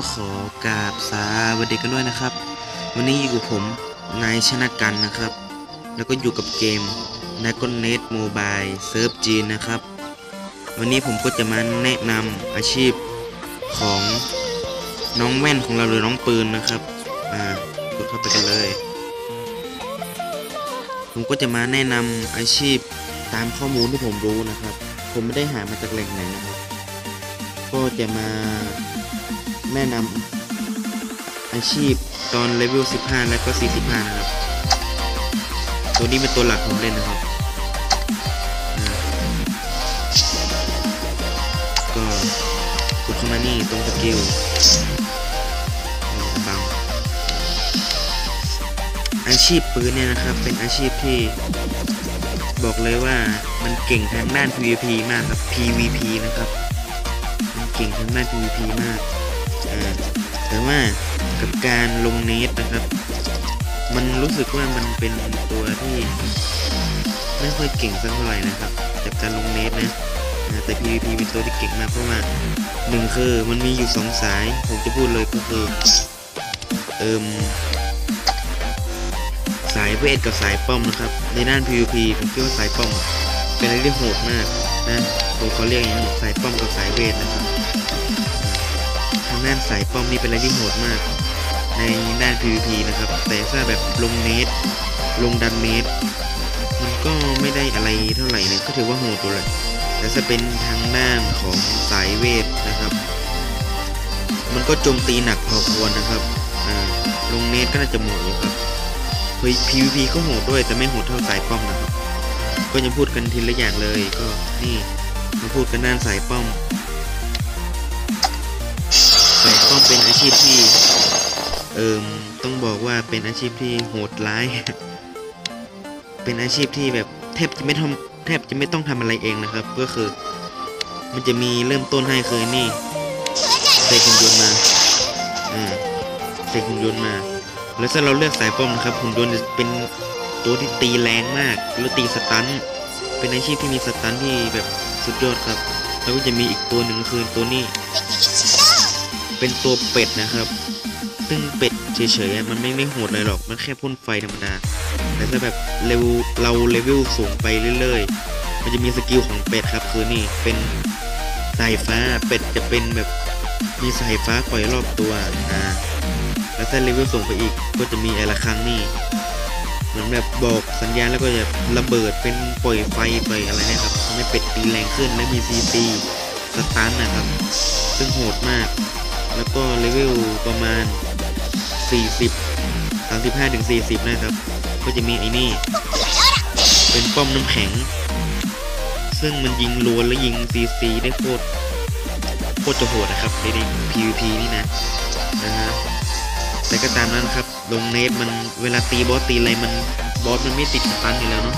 ก็ขอกราบสวัสดีกันด้วยนะครับ วันนี้อยู่กับผมนายชนะกันนะครับ แล้วก็อยู่กับเกม n a g o n e t Mobile เซิร์ฟจีนนะครับ วันนี้ผมก็จะมาแนะนำอาชีพของน้องแว่นของเราหรือน้องปืนนะครับ อ่ากดเข้าไปกันเลย ผมก็จะมาแนะนำอาชีพตามข้อมูลที่ผมรู้นะครับ ผมไม่ได้หามาจากแหล่งไหนนะครับ ก็จะมา แนะนำอาชีพตอนเลเวล 15 และก็ 45 นะครับ ตัวนี้เป็นตัวหลักผมเล่นนะครับ ก็กดเข้ามานี่ตรงสกิลบังอาชีพปืนเนี่ยนะครับ เป็นอาชีพที่บอกเลยว่ามันเก่งทางด้าน PVP มากครับ PVP นะครับ มันเก่งทางด้าน PVP มาก แต่ว่ากับการลงเนตนะครับ มันรู้สึกว่ามันเป็นตัวที่ไม่ค่อยเก่งสักเท่าไหร่นะครับจากการลงเนตนะแต่ PVP เป็นตัวที่เก่งมากเพราะว่าหนึ่งคือมันมีอยู่สองสาย ผมจะพูดเลยก็คือเอิมสายเวทกับสายป้อมนะครับ ในด้าน PVP ผมคิดว่าสายป้อม เป็นอะไรที่โหดมากนะผมขาเรียกอย่างนี้สายป้อมกับสายเวทนะครับางด้านสายป้อมนี่เป็นอะไรที่โหดมาก ในด้าน PVP นะครับ แต่ถ้าแบบลงเนตลงดันเนตมันก็ไม่ได้อะไรเท่าไหร่นะก็ถือว่าโหดตัวเลยแต่ถ้าเป็นทางด้านของสายเวทนะครับ มันก็โจมตีหนักพอควรนะครับลงเนตก็น่าจะเหมาะอยู่ครับเฮ้ย PVP ก็โหดด้วยแต่ไม่โหดเท่าสายป้อมนะครับ ก็ยังพูดกันทีละอย่างเลยก็นี่มาพูดกันด้านสายป้อม เป็นอาชีพที่ เอิมต้องบอกว่าเป็นอาชีพที่โหดร้าย เป็นอาชีพที่แบบแทบจะไม่ทำแทบจะไม่ต้องทำอะไรเองนะครับ ก็คือ มันจะมีเริ่มต้นให้คือนี่เสกหุ่นยนต์มาอ่าเสกหุ่นยนต์มา แล้วถ้าเราเลือกสายป้อมนะครับหุ่นยนต์จะเป็นตัวที่ตีแรงมากแล้วตีสตันเป็นอาชีพที่มีสตันที่แบบสุดยอดครับ แล้วก็จะมีอีกตัวหนึ่งคือตัวนี้ เป็นตัวเป็ดนะครับ ซึ่งเป็ดเฉยๆมันไม่ไม่โหดเลยหรอก มันแค่พ่นไฟธรรมดา แต่ถ้าแบบเร็วเราเลเวลสูงไปเรื่อยๆ มันจะมีสกิลของเป็ดครับ คือนี่เป็นสายฟ้าเป็ดจะเป็นแบบมีสายฟ้าปล่อยรอบตัวอ่าแล้วถ้าเลเวลสูงไปอีกก็จะมีไอละครั้งนี่เหมือนแบบบอกสัญญาณแล้วก็จะระเบิดเป็นปล่อยไฟปล่อยอะไรนะครับทำให้เป็ดตีแรงขึ้นและมีซีซีสตันนะครับ ซึ่งโหดมาก แล้วก็เลเวลประมาณ 40 35ถึง40 นะครับ ก็จะมีไอ้นี่ เป็นป้อมน้ำแข็ง ซึ่งมันยิงล้วนและยิงซีซีได้โคตรโคตรจะโหดนะครับในใน PVP นี่นะนะฮะแต่ก็ตามนั้นครับ ลงเนตมันเวลาตีบอสตีอะไรมันบอสมันไม่ติดสตันอยู่แล้วเนาะ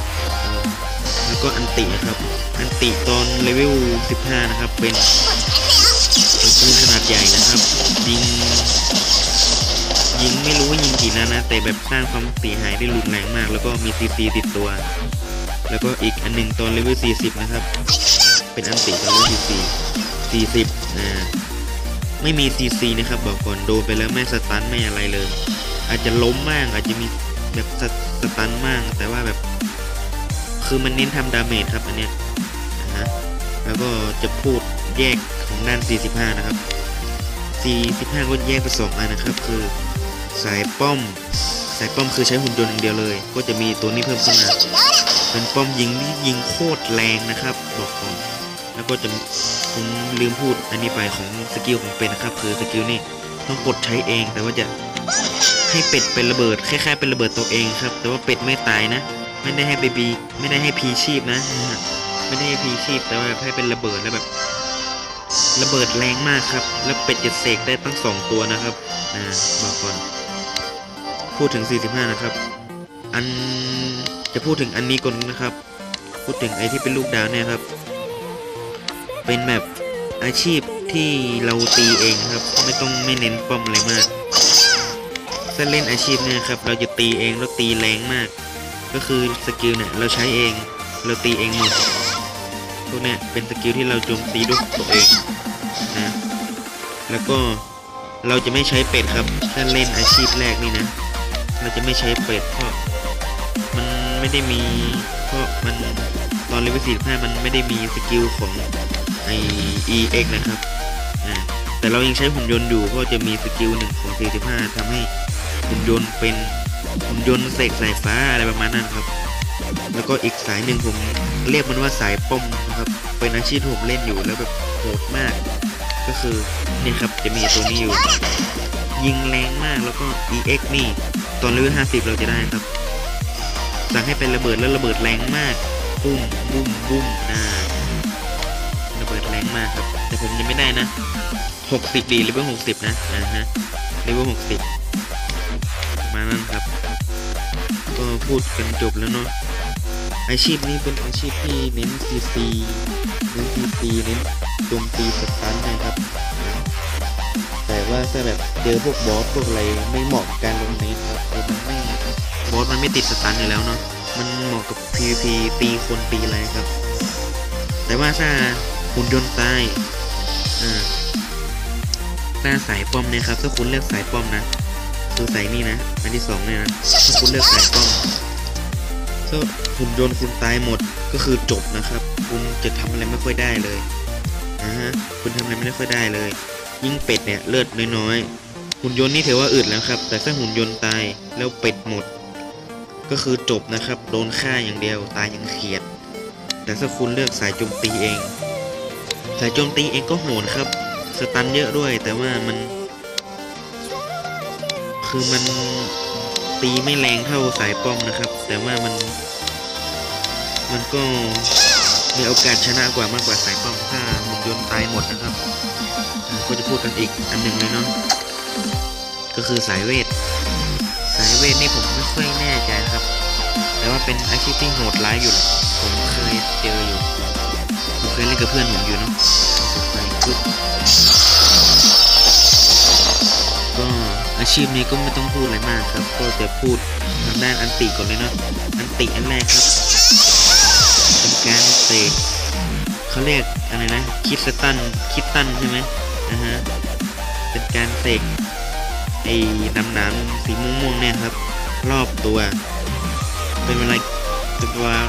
แล้วก็อันตินะครับ อันติตอนเลเวล 15 นะครับ เป็น ปืนขนาดใหญ่นะครับยิงยิงไม่รู้ว่ายิงกี่นัดนะแต่แบบสร้างความเสียหายได้รุนแรงมาก แล้วก็มีซีซีติดตัว แล้วก็อีกอันหนึ่งตอนเลเวล40 นะครับ เป็นอันติตอนเลเวล44 40อ่าไม่มีซีซีนะครับบอกก่อนโดนไปแล้วไม่สตันไม่อะไรเลย อาจจะล้มมากอาจจะมีแบบสสตันมาก แต่ว่าแบบ คือมันเน้นทำดาเมจครับอันเนี้ยนะฮะแล้วก็จะพูดแยก ด้าน 45 นะครับ 45 ก็แยกไปสองอันนะครับ คือสายป้อม สายป้อมคือใช้หุ่นยนต์อย่างเดียวเลย ก็จะมีตัวนี้เพิ่มขึ้นมาเป็นป้อมยิงที่ยิงโคตรแรงนะครับ บอกก่อน แล้วก็จะผมลืมพูดอันนี้ไปของสกิลของเป็ดนะครับ คือสกิลนี่ต้องกดใช้เอง แต่ว่าจะให้เป็ดเป็นระเบิดคล้ายๆเป็นระเบิดตัวเองครับ แต่ว่าเป็ดไม่ตายนะ ไม่ได้ให้เบบีไม่ได้ให้พีชีพนะนะฮะไม่ได้ให้พีชีพแต่ว่าให้เป็นระเบิดแล้วแบบ ระเบิดแรงมากครับ แล้วเป็ดจะเสกได้ตั้งสองตัวนะครับอ่าบอกก่อน พูดถึง 45 นะครับ อันจะพูดถึงอันนี้ก่อนนะครับ พูดถึงไอ้ที่เป็นลูกดาวเนี่ยครับ เป็นแบบอาชีพที่เราตีเองครับ ไม่ต้องไม่เน้นป้อมอะไรมากถ้าเล่นอาชีพเนี่ยครับ เราจะตีเองแล้วตีแรงมาก ก็คือสกิลเนี่ยเราใช้เอง เราตีเองหมดพวกเนี้ยเป็นสกิลที่เราโจมตีด้วยตัวเอง แล้วก็เราจะไม่ใช้เป็ดครับ ถ้าเล่นอาชีพแรกนี่นะ เราจะไม่ใช้เป็ดเพราะมันไม่ได้มี เพราะมันตอนเลเวล45มันไม่ได้มีสกิลของไอ EX นะครับอ่าแต่เรายังใช้หุ่นยนต์อยู่เพราะจะมีสกิลหนึ่งของ45ทำให้หุ่นยนต์เป็นหุ่นยนต์เสกสายฟ้าอะไรประมาณนั้นครับ แล้วก็อีกสายหนึ่งผมเรียกมันว่าสายป้อมนะครับ เป็นอาชีพที่ผมเล่นอยู่แล้วแบบโหดมาก ก็คือนี่ครับจะมีตัวนี้อยู่ ยิงแรงมากแล้วก็ EX นี่ตอนเลเวล50 เราจะได้ครับ สั่งให้เป็นระเบิดแล้วระเบิดแรงมากปุ้มบุ้มบุ้มอ่าระเบิดแรงมากครับ แต่ผมยังไม่ได้นะ 60 ดีเลเวล60 นะอ่าฮะเลเวล60มานั่นครับ ก็พูดกันจบแล้วเนาะอาชีพนี้เป็นอาชีพที่เน้น CC เน้น CC เน้น โจมตีสตันนะครับ แต่ว่าถ้าแบบเจอพวกบอสพวกอะไรไม่เหมาะกับการลงเน้นครับคือมันไม่บอสมันไม่ติดสตันอยู่แล้วเนาะมันเหมาะกับ PVP ตีคนตีอะไรครับ แต่ว่าถ้าหุ่นยนต์ตายอ่าถ้าสายป้อมเนี่ยครับถ้าคุณเลือกสายป้อมนะคือสายนี่นะอันที่สองเนี่ยนะถ้าคุณเลือกสายป้อมถ้าหุ่นยนต์คุณตายหมดก็คือจบนะครับ คุณจะทำอะไรไม่ค่อยได้เลย อ่าฮะ คุณทำอะไรไม่ได้ค่อยได้เลย ยิ่งเป็ดเนี่ยเลือดน้อยๆ หุ่นยนต์นี่ถือว่าอึดแล้วครับ แต่ถ้าหุ่นยนต์ตายแล้วเป็ดหมด ก็คือจบนะครับ โดนฆ่าอย่างเดียวตายอย่างเขียด แต่ถ้าคุณเลือกสายโจมตีเอง สายโจมตีเองก็โหดครับ สตันเยอะด้วย แต่ว่ามัน คือมันตีไม่แรงเท่าสายป้อมนะครับ แต่ว่ามัน มันก็ มีโอกาสชนะกว่ามากกว่าสายป้อมถ้าหุ่นยนต์ตายหมดนะครับก็จะพูดกันอีกอันหนึ่งเลยเนาะก็คือสายเวท สายเวทนี่ผมไม่ค่อยแน่ใจครับ แต่ว่าเป็นอาชีพที่โหดร้ายอยู่ผมเคยเจออยู่ผมเคยเล่นกับเพื่อนผมอยู่เนาะไปปึ๊บก็อาชีพนี้ก็ไม่ต้องพูดอะไรมากครับ ก็จะพูดทางด้านอันติก่อนเลยเนาะอันติอันแรกครับ เป็นการเสกเขาเรียกอะไรนะคิดสตันคิดตันใช่ไหมนะฮะเป็นการเสกไอ้น้ำน้ำสีม่วงๆเนี่ยครับ รอบตัว เป็นเวลาเป็นวลา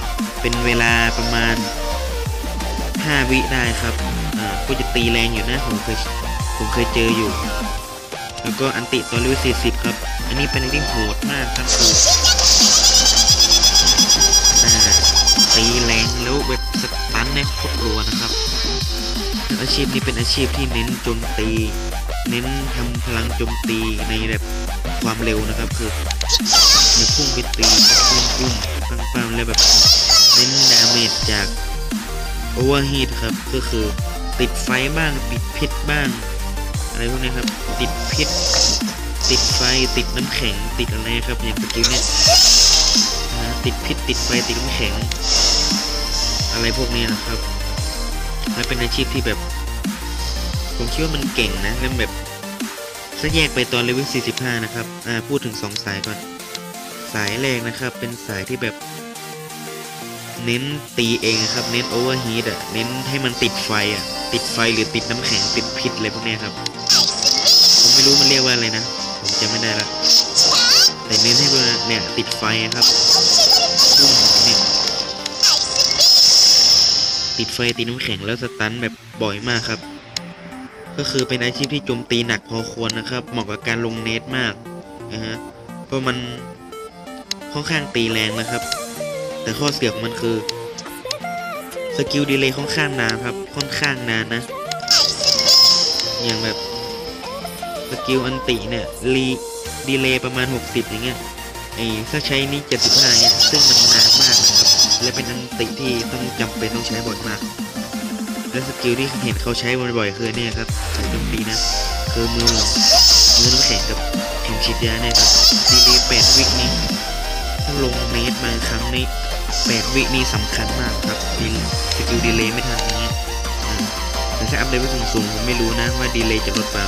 เป็นเวลาประมาณ 5 วิได้ครับอ่าก็จะตีแรงอยู่นะผมเคยผมเคยเจออยู่ แล้วก็อันติตอนเลเว40 ครับ อันนี้เป็นอะไรที่โหดมากครับคืออ่ ตีแรงแล้วแบบสตันในโคตรรัวนะครับ อาชีพนี้เป็นอาชีพที่เน้นโจมตี เน้นทำพลังโจมตีในแบบความเร็วนะครับ คือในพุ่งไปตีปุ้มปุ้มปังปังแล้วแบบเน้นดาเมจจากโอเวอร์ฮีทครับก็คือติดไฟบ้างติดพิษบ้าง อะไรพวกนี้ครับ ติดพิษ ติดไฟติดน้ำแข็งติดอะไรครับอย่างสกิลเนี่ยนะติดพิษติดไฟติดน้ำแข็ง อะไรพวกนี้นะครับ และเป็นอาชีพที่แบบ ผมคิดว่ามันเก่งนะแล้วแบบถ้าแยกไปตอนเลเวล45 นะครับ อ่า พูดถึง 2 สายก่อน สายแรกนะครับ เป็นสายที่แบบ เน้นตีเองครับ เน้นโอเวอร์ฮีทอะ เน้นให้มันติดไฟอะ ติดไฟหรือติดน้ำแข็งติดพิษอะไรพวกนี้ครับ ผมไม่รู้มันเรียกว่าอะไรนะ ผมจำไม่ได้ละ แต่เน้นให้มันเนี่ยติดไฟครับ ติดไฟตีน้ำแข็งแล้วสตันแบบบ่อยมากครับ ก็คือเป็นอาชีพที่โจมตีหนักพอควรนะครับเหมาะกับการลงเนตมากนะฮะเพราะมันค่อนข้างตีแรงนะครับ แต่ข้อเสียของมันคือสกิลดีเลย์ค่อนข้างนานครับ ค่อนข้างนานนะ อย่างแบบสกิลอันติเนี่ยรีดีเลย์ประมาณ 60 อย่างเงี้ยไอ้ถ้าใช้นี่75เนี่ยซึ่งมันนานมากนะครับ และเป็นอันติที่ต้องจำเป็นต้องใช้บ่อยมาก และสกิลที่เห็นเขาใช้บ่อยๆคือเนี่ยครับสายโจมตีนะ คือมือมือน้ำแข็งกับเข็มฉีดยาเนี่ยครับดีเลย์8วินี้ถ้าลงเมตรบางครั้งนี่8วินี้สำคัญมากครับดีสกิลดีเลย์ไม่ทันอย่างเงี้ยแต่ถ้าอัพเลเวลสูงๆผมไม่รู้นะว่าดีเลย์จะลดเปล่า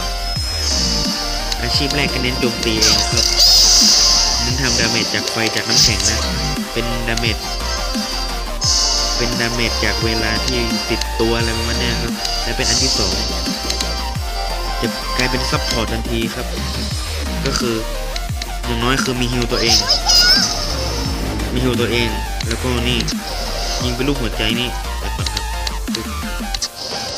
อาชีพแรกก็เน้นโจมตีเองครับเน้นทำดาเมจจากไฟจากน้ำแข็งนะ เป็นดาเมจ เป็นดาเมจจากเวลาที่ติดตัวอะไรประมาณนี้ครับ และเป็นอันที่สองจะกลายเป็นซับพอร์ตทันทีครับ ก็คืออย่างน้อยคือมีฮิวตัวเอง มีฮิวตัวเอง แล้วก็นี่ยิงเป็นลูกหัวใจนี่แต่ก่อนครับ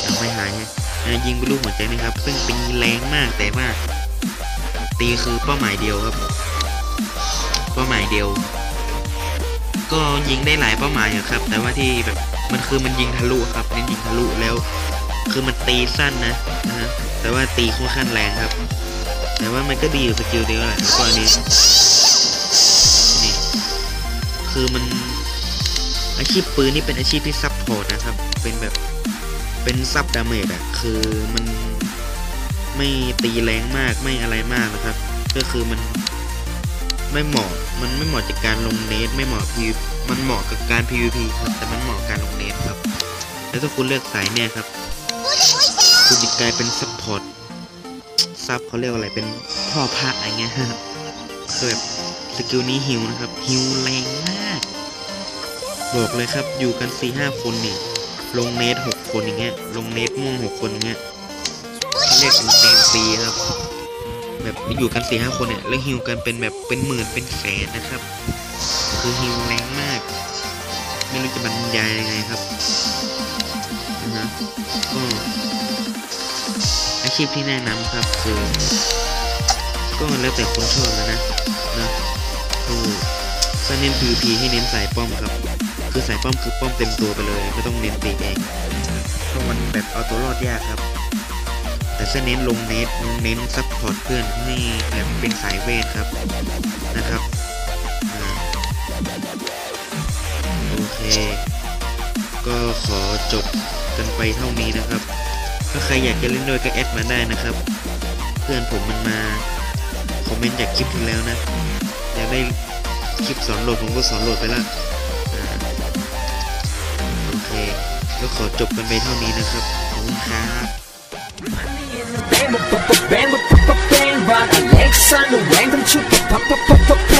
ยังไม่หายไงอะยิงเป็นลูกหัวใจนะครับ ซึ่งตีแรงมากแต่ว่าตีคือเป้าหมายเดียวครับ เป้าหมายเดียว ก็ยิงได้หลายเป้าหมายอะครับ แต่ว่าที่แบบมันคือมันยิงทะลุครับเน้นยิงทะลุแล้ว คือมันตีสั้นนะนะฮะแต่ว่าตีค่อนข้างแรงครับ แต่ว่ามันก็ดีอยู่สกิลเดียวแหละแล้วก็อันนี้นี่คือมันอาชีพปืนนี่เป็นอาชีพที่ซับพอร์ตนะครับ เป็นแบบเป็นซับดาเมจอะคือมันไม่ตีแรงมากไม่อะไรมากนะครับ ก็คือมัน ไม่เหมาะ มันไม่เหมาะจากการลงเนทไม่เหมาะพีมันเหมาะกับการ PVP ครับ แต่มันเหมาะการลงเนทครับ แล้วถ้าคุณเลือกสายเนี่ยครับ คุณจะกลายเป็นซัพพอร์ตซับเขาเรียกว่าอะไร เป็นพ่อพระอะไรเงี้ยคือแบบสกิลนี้ฮิวนะครับฮิวแรงมาก บอกเลยครับ อยู่กัน4ี่ห้าคนเนี่ย ลงเนทหกคนอย่างเงี้ย ลงเนทม่วงหกคนอย่างเงี้ยเขาเรียกเป็นเนทฟรีครับ แบบอยู่กัน4ีหคนเนี่ยแล้วฮิวกันเป็นแบบเป็นหมื่นเป็นแสนนะครับ คือฮิวแรงมาก ไม่รู้จะบรรยายยังไงครับนะฮะก็อาชีพที่แนะนำครับคือก็แล้วแต่คนชอบนะนะนะคือถ้าเน้น PVP ให้เน้นสายป้อมครับ คือสายป้อมคือป้อมเต็มตัวไปเลย ไม่ต้องเน้นตีเองเพราะมันแบบเอาตัวรอดยากครับ แต่ถ้าเน้นลงเน้นเน้นซัพพอร์ตเพื่อนให้แบบเป็นสายเวทครับนะครับโอเค ก็ขอจบกันไปเท่านี้นะครับ ถ้าใครอยากจะเล่นด้วยก็แอดมาได้นะครับ เพื่อนผมมันมาคอมเมนต์จากคลิปที่แล้วนะอยากได้คลิปสอนโหลดผมก็สอนโหลดไปละโอเค ก็ขอจบกันไปเท่านี้นะครับ ขอบคุณครับ บางอเล็กซานเดอร์แหวงทำชุดปะปะปะปะป